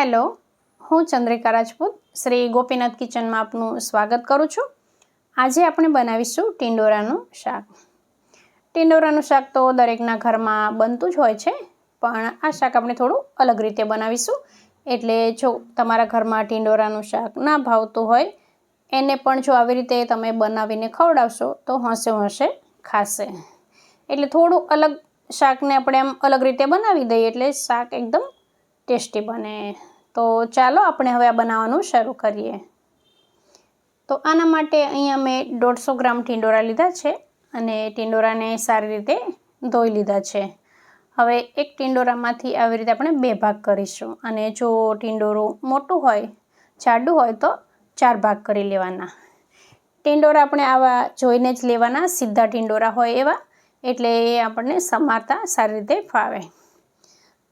Hello, હું ચંદ્રિકા રાજપૂત, શ્રી ગોપીનાથ કિચનમાં આપનું સ્વાગત કરું છું. આજે આપણે બનાવીશું ટિંડોરાનું શાક. ટિંડોરાનું શાક તો દરેકના ઘરમાં બનતું જ હોય છે, પણ આ શાક આપણે થોડું અલગ રીતે બનાવીશું. એટલે જો તમારા ઘરમાં ટિંડોરાનું શાક ના ભાવતું હોય, એને પણ જો આવી રીતે તમે બનાવીને ખવડાવશો, તો હસે હસે ખાશે. એટલે થોડું અલગ શાકને આપણે આમ અલગ રીતે બનાવી દઈએ, એટલે શાક એકદમ ટેસ્ટી બને. તો ચાલો આપણે હવે આ બનાવવાનું શરૂ કરીએ. તો આના માટે અહીંયા મેં દોઢસો ગ્રામ ટીંડોરા લીધા છે અને ટીંડોરાને સારી રીતે ધોઈ લીધા છે. હવે એક ટીંડોરામાંથી આવી રીતે આપણે બે ભાગ કરીશું. અને જો ટીંડોરું મોટું હોય, જાડું હોય તો ચાર ભાગ કરી લેવાના. ટીંડોરા આપણે આવા જોઈને જ લેવાના. સીધા ટીંડોરા હોય એવા. એટલે એ આપણને સમારતા સારી રીતે ફાવે.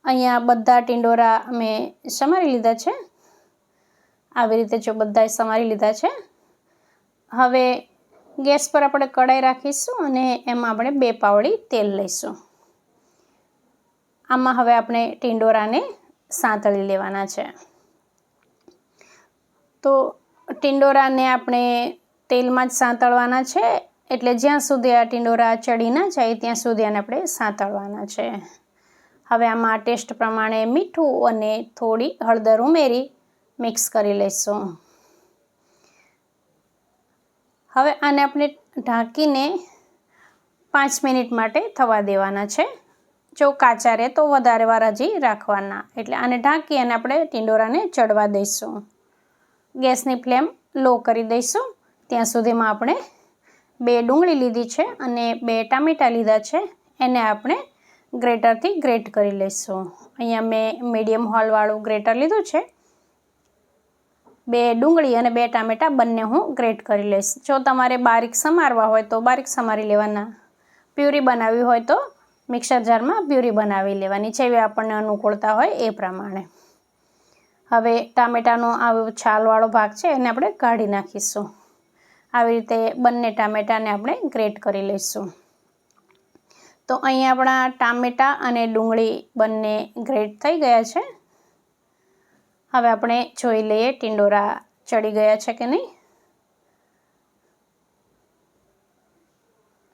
અહીંયા બધા ટિંડોરા મેં સમારી લીધા છે. આવી રીતે જો બધાએ સમારી લીધા છે. હવે ગેસ પર આપણે કડાઈ રાખીશું અને એમાં આપણે બે પાવડી તેલ લઈશું. આમાં હવે આપણે ટિંડોરાને સાંતળી લેવાના છે. તો ટિંડોરાને આપણે તેલમાં જ સાંતળવાના છે. એટલે જ્યાં સુધી આ ટિંડોરા ચડી ના જાય, ત્યાં સુધી આને આપણે સાંતળવાના છે. હવે આમાં ટેસ્ટ પ્રમાણે મીઠું અને થોડી હળદર ઉમેરી મિક્સ કરી લઈશું. હવે આને આપણે ઢાંકીને પાંચ મિનિટ માટે થવા દેવાના છે. જો કાચા રહે તો વધારે વાર હજી રાખવાના. એટલે આને ઢાંકી અને આપણે ટીંડોરાને ચડવા દઈશું. ગેસની ફ્લેમ લો કરી દઈશું. ત્યાં સુધીમાં આપણે બે ડુંગળી લીધી છે અને બે ટામેટાં લીધા છે. એને આપણે ગ્રેટરથી ગ્રેટ કરી લઈશું અહીંયા મેં મીડિયમ હોલવાળું ગ્રેટર લીધું છે. બે ડુંગળી અને બે ટામેટાં બંને હું ગ્રેટ કરી લઈશ. જો તમારે બારીક સમારવા હોય તો બારીક સમારી લેવાના. પ્યુરી બનાવવી હોય તો મિક્સર જારમાં પ્યુરી બનાવી લેવાની જેવી આપણને અનુકૂળતા હોય એ પ્રમાણે. હવે ટામેટાનો આવો છાલવાળો ભાગ છે, એને આપણે કાઢી નાખીશું. આવી રીતે બંને ટામેટાને આપણે ગ્રેટ કરી લઈશું. તો અહીં આપણા ટામેટાં અને ડુંગળી બંને ગ્રેટ થઈ ગયા છે. હવે આપણે જોઈ લઈએ ટિંડોરા ચડી ગયા છે કે નહીં.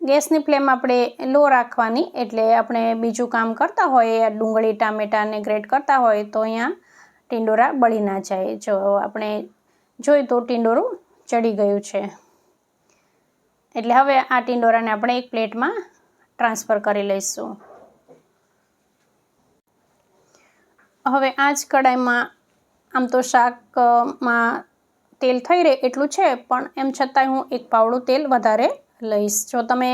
ગેસની ફ્લેમ આપણે લો રાખવાની એટલે આપણે બીજું કામ કરતા હોય ડુંગળી, ટામેટાને ગ્રેટ કરતા હોય તો અહીંયા ટિંડોરા બળી ના જાય. જો આપણે જોઈ તો ટિંડોરું ચડી ગયું છે. એટલે હવે આ ટિંડોરાને આપણે એક પ્લેટમાં ટ્રાન્સફર કરી લઈશું. હવે આ જ કડાઈમાં, આમ તો શાકમાં તેલ થઈ રહે એટલું છે, પણ એમ છતાંય હું એક પાવડું તેલ વધારે લઈશ. જો તમે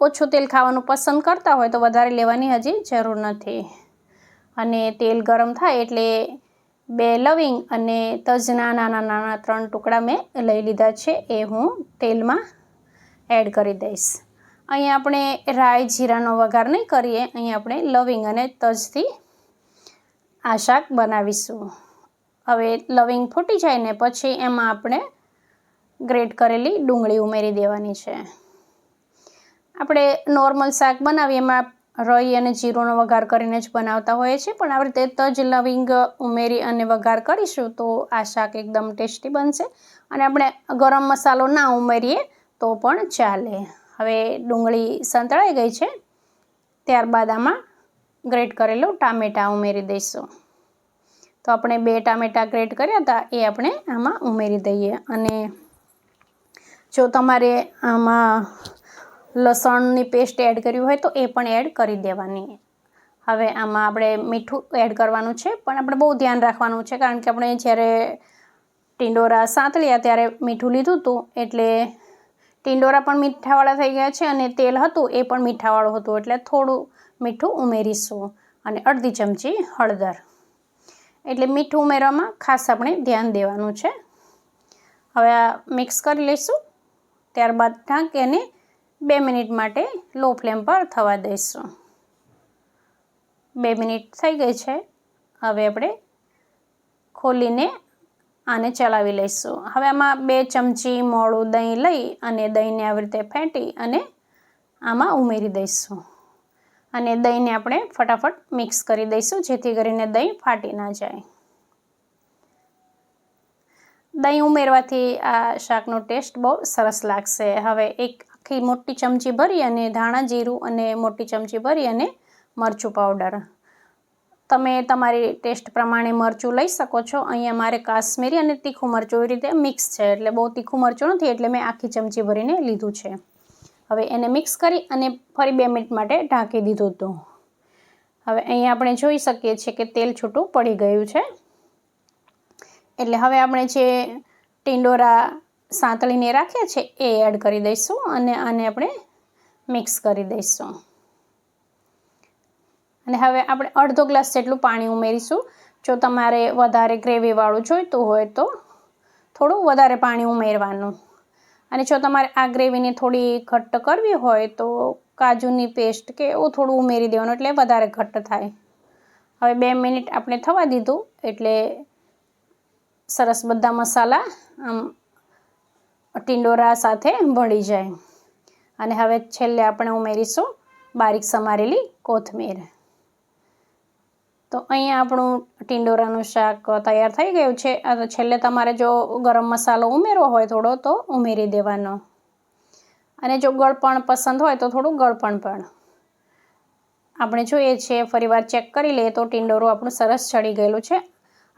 ઓછું તેલ ખાવાનું પસંદ કરતા હોય તો વધારે લેવાની હજી જરૂર નથી. અને તેલ ગરમ થાય એટલે બે લવિંગ અને તજના નાના નાના ત્રણ ટુકડા મેં લઈ લીધા છે, એ હું તેલમાં એડ કરી દઈશ. અહીં આપણે રાઈ, જીરાનો વઘાર નહીં કરીએ. અહીં આપણે લવિંગ અને તજથી આ શાક બનાવીશું. હવે લવિંગ ફૂટી જાય ને પછી એમાં આપણે ગ્રેટ કરેલી ડુંગળી ઉમેરી દેવાની છે. આપણે નોર્મલ શાક બનાવીએ, એમાં રઈ અને જીરોનો વઘાર કરીને જ બનાવતા હોઈએ છીએ. પણ આવી રીતે તજ, લવિંગ ઉમેરી અને વઘાર કરીશું તો આ શાક એકદમ ટેસ્ટી બનશે. અને આપણે ગરમ મસાલો ના ઉમેરીએ તો પણ ચાલે. હવે ડુંગળી સંતળાઈ ગઈ છે, ત્યારબાદ આમાં ગ્રેટ કરેલું ટામેટાં ઉમેરી દઈશું. તો આપણે બે ટામેટાં ગ્રેટ કર્યા હતા, એ આપણે આમાં ઉમેરી દઈએ. અને જો તમારે આમાં લસણની પેસ્ટ એડ કરવી હોય તો એ પણ એડ કરી દેવાની. હવે આમાં આપણે મીઠું એડ કરવાનું છે, પણ આપણે બહુ ધ્યાન રાખવાનું છે, કારણ કે આપણે જ્યારે ટિંડોરા સાંતળ્યા ત્યારે મીઠું લીધું હતું, એટલે ટીંડોરા પણ મીઠાવાળા થઈ ગયા છે અને તેલ હતું એ પણ મીઠાવાળું હતું. એટલે થોડું મીઠું ઉમેરીશું. અને અડધી ચમચી હળદર. એટલે મીઠું ઉમેરવામાં ખાસ આપણે ધ્યાન દેવાનું છે. હવે આ મિક્સ કરી લઈશું. ત્યારબાદ ઢાંકીને બે મિનિટ માટે લો ફ્લેમ પર થવા દઈશું. બે મિનિટ થઈ ગઈ છે. હવે આપણે ખોલીને આને ચલાવી લઈશું. હવે આમાં બે ચમચી મોળું દહીં લઈ અને દહીંને આવી રીતે ફેંટી અને આમાં ઉમેરી દઈશું. અને દહીંને આપણે ફટાફટ મિક્સ કરી દઈશું જેથી કરીને દહીં ફાટી ના જાય. દહીં ઉમેરવાથી આ શાકનો ટેસ્ટ બહુ સરસ લાગશે. હવે એક આખી મોટી ચમચી ભરી અને ધાણા જીરું અને મોટી ચમચી ભરી અને મરચું પાવડર. તમે તમારી ટેસ્ટ પ્રમાણે મરચું લઈ શકો છો. અહીંયા મારે કાશ્મીરી અને તીખું મરચું એવી રીતે મિક્સ છે, એટલે બહુ તીખું મરચું નથી, એટલે મેં આખી ચમચી ભરીને લીધું છે. હવે એને મિક્સ કરી અને ફરી બે મિનિટ માટે ઢાંકી દીધું હતું. હવે અહીંયા આપણે જોઈ શકીએ છીએ કે તેલ છૂટું પડી ગયું છે. એટલે હવે આપણે જે ટિંડોરા સાંતળીને રાખ્યા છે, એ એડ કરી દઈશું અને આને આપણે મિક્સ કરી દઈશું. અને હવે આપણે અડધો ગ્લાસ જેટલું પાણી ઉમેરીશું. જો તમારે વધારે ગ્રેવીવાળું જોઈતું હોય તો થોડું વધારે પાણી ઉમેરવાનું. અને જો તમારે આ ગ્રેવીને થોડી ઘટ્ટ કરવી હોય તો કાજુની પેસ્ટ કે એવું થોડું ઉમેરી દેવાનું એટલે વધારે ઘટ્ટ થાય. હવે બે મિનિટ આપણે થવા દીધું એટલે સરસ બધા મસાલા આમ ટિંડોરા સાથે ભળી જાય. અને હવે છેલ્લે આપણે ઉમેરીશું બારીક સમારેલી કોથમીર. તો અહીંયા આપણું ટિંડોરાનું શાક તૈયાર થઈ ગયું છે. છેલ્લે તમારે જો ગરમ મસાલો ઉમેરવો હોય થોડો, તો ઉમેરી દેવાનો. અને જો ગળપણ પસંદ હોય, તો થોડું ગળપણ પણ આપણે જોઈએ છીએ, ફરીવાર ચેક કરી લઈએ તો ટિંડોરું આપણું સરસ ચડી ગયેલું છે.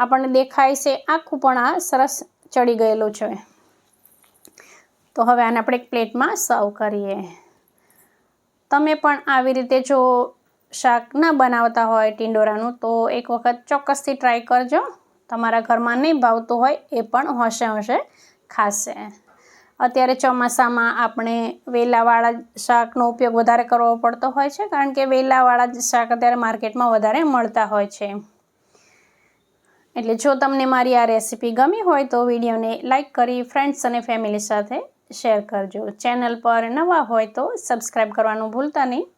આપણને દેખાય છે, આખું પણ આ સરસ ચડી ગયેલું છે. તો હવે આને આપણે એક પ્લેટમાં સર્વ કરીએ. તમે પણ આવી રીતે જો શાક ના બનાવતા હોય ટિંડોરાનું, તો એક વખત ચોક્કસથી ટ્રાય કરજો. તમારા ઘરમાં નહીં ભાવતું હોય એ પણ હોશે હોશે ખાશે. અત્યારે ચોમાસામાં આપણે વેલાવાળા શાકનો ઉપયોગ વધારે કરવો પડતો હોય છે, કારણ કે વેલાવાળા જ શાક અત્યારે માર્કેટમાં વધારે મળતા હોય છે. એટલે જો તમને મારી આ રેસીપી ગમી હોય તો વિડીયોને લાઇક કરી ફ્રેન્ડ્સ અને ફેમિલી સાથે શેર કરજો. ચેનલ પર નવા હોય તો સબસ્ક્રાઈબ કરવાનું ભૂલતા નહીં.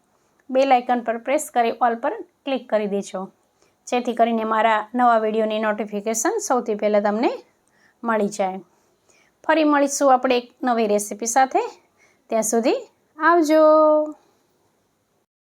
બે લાઇકન પર પ્રેસ કરી ઓલ પર ક્લિક કરી દેજો. જેથી કરીને મારા નવા વિડીયોની નોટિફિકેશન સૌથી પહેલાં તમને મળી જાય. ફરી મળીશું આપણે એક નવી રેસીપી સાથે. ત્યાં સુધી આવજો.